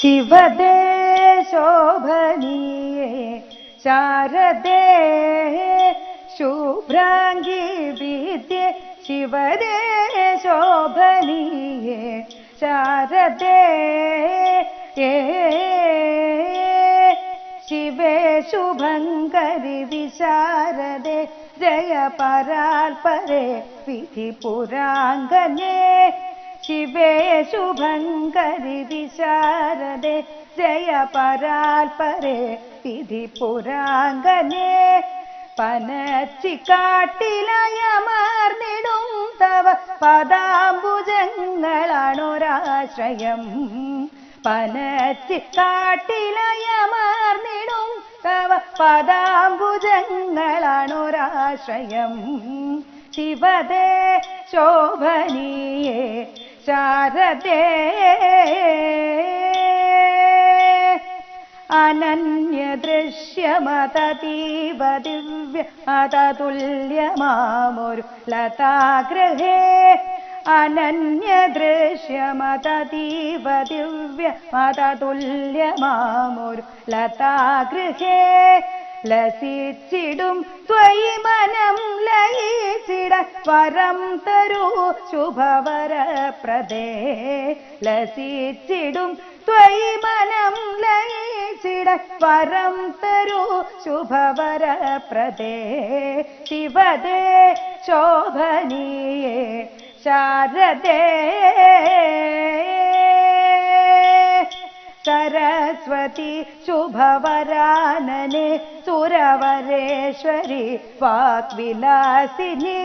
शिवदे शोभनीये शारदे शुभ्राङ्गी विद्ये शिवदे शोभनीये शारदे शिवे शुभङ्करि विशारदे जय परा विधिपुराङ्गने ശിവേ ശുഭങ്കരി വിശാരദേ ജയ പരാൽപരേ വിധി പുരാംഗനേ പനച്ചിക്കാട്ടിലയമർന്നിടും തവ പദാംബുജങ്ങളാണൊരാശ്രയം. പനച്ചിക്കാട്ടിലയമർന്നിടും തവ പദാംബുജങ്ങളാണൊരാശ്രയം. ശിവദേ ശോഭനീയേ ശാരദേ അനന്യദൃശ്യമതീവ ദിവ്യ അതതുല്യമാമൊരു ലതാഗ്രഹേ. അനന്യദൃശ്യമതീവ ദിവ്യ അതതുല്യമാമൊരു ലതാഗൃഹേ ലസിച്ചിടും ത്വയി മനം ലയിച്ചിട വരം തരൂ ശുഭവരപ്രദേ ലസിച്ചിടും ത്വയി മനം ലയിച്ചിട വരം തരൂ ശുഭവരപ്രദേ ശിവദേ ശോഭനീയേ ശാരദേ. സരസ്വതി ശുഭവരാനനെ श्वरि पाक्विलासिनी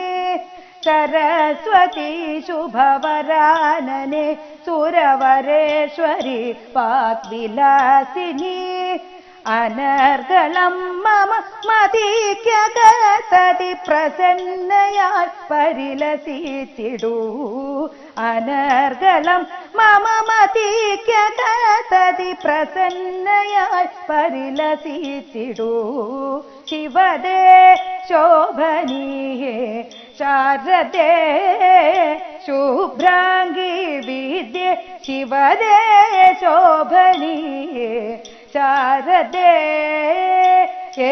सरस्वती शुभवरानने सुरवरेश्वरि पाक्विलासिनी അനർഗളം മമ മതിക്കകതതി പ്രസന്നയാൽ പരിലസിച്ചിടൂ. അനർഗളം മമ മതിക്കകതതി പ്രസന്നയാൽ പരിലസിച്ചിടൂ. ശിവദേ ശോഭനീയേ ശാരദേ ശുഭ്രാംഗി വിദ്യ ശിവദേ ശോഭനീയേ. ശാരദേ ഏ